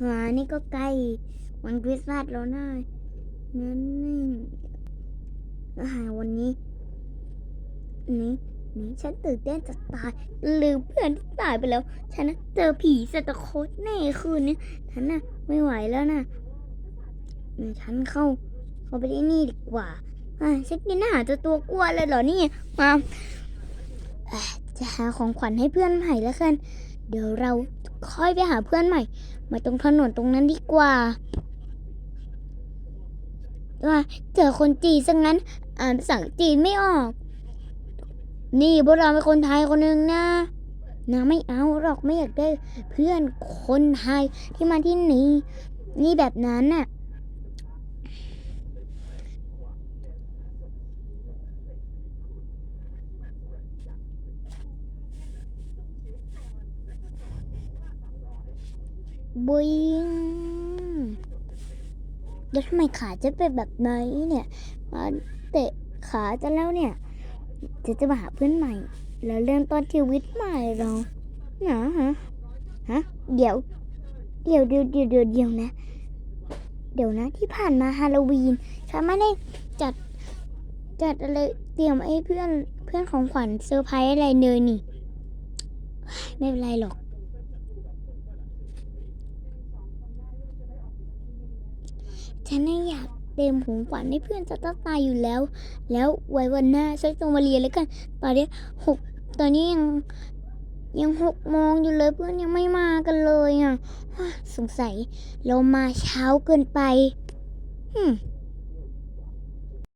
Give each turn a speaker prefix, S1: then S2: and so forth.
S1: หานี่ก็ใกล้วันคริสต์มาสแล้วนะงั้นนี่อาหารวันนี้ นี่นี่ฉันตื่นเต้นจะตายลืมเพื่อนที่ตายไปแล้ว ฉันนะเจอผีสตาโคตแน่คืนนี้ฉันน่ะไม่ไหวแล้วนะนี่ฉันเข้า เข้าไปที่นี่ดีกว่าอะฉันกินอาหารจะตัวกลัวเลยเหรอนี่มาจะหาของขวัญให้เพื่อนใหม่แล้วกัน เดี๋ยวเราค่อยไปหาเพื่อนใหม่ มาตรงถนนตรงนั้นดีกว่าว่าเจอคนจีนซะงั้น อ่านภาษาจีนไม่ออก นี่พวกเราเป็นคนไทยคนหนึ่งนะนะไม่เอาหรอกไม่อยากได้เพื่อนคนไทยที่มาที่นี่นี่แบบนั้นน่ะ บุยงแล้วทำไมขาจะเป็นแบบนี้เนี่ย มาเตะขาจะแล้วเนี่ย จะจะมาหาเพื่อนใหม่ แล้วเริ่มต้นชีวิตใหม่เราหนาฮะ ฮะ เดี๋ยว เดี๋ยวเดี๋ยวเดี๋ยวเดี๋ยวเดี๋ยวนะ เดี๋ยวนะที่ผ่านมาฮาโลวีนฉันไม่ได้จัด จัดอะไรเตรียมไอ้เพื่อนเพื่อนของขวัญเซอร์ไพรส์อะไรเลยนี่ ไม่เป็นไรหรอก ฉันน่ะอยากเต็มของขวัญให้เพื่อนจะต้องตายอยู่แล้ว แล้วไว้วันหน้าฉันจะมาเรียนแล้วกัน ตอนนี้หกตอนนี้ยังยังหกโมงอยู่เลยเพื่อนยังไม่มากันเลยอะสงสัยเรามาเช้าเกินไป อืม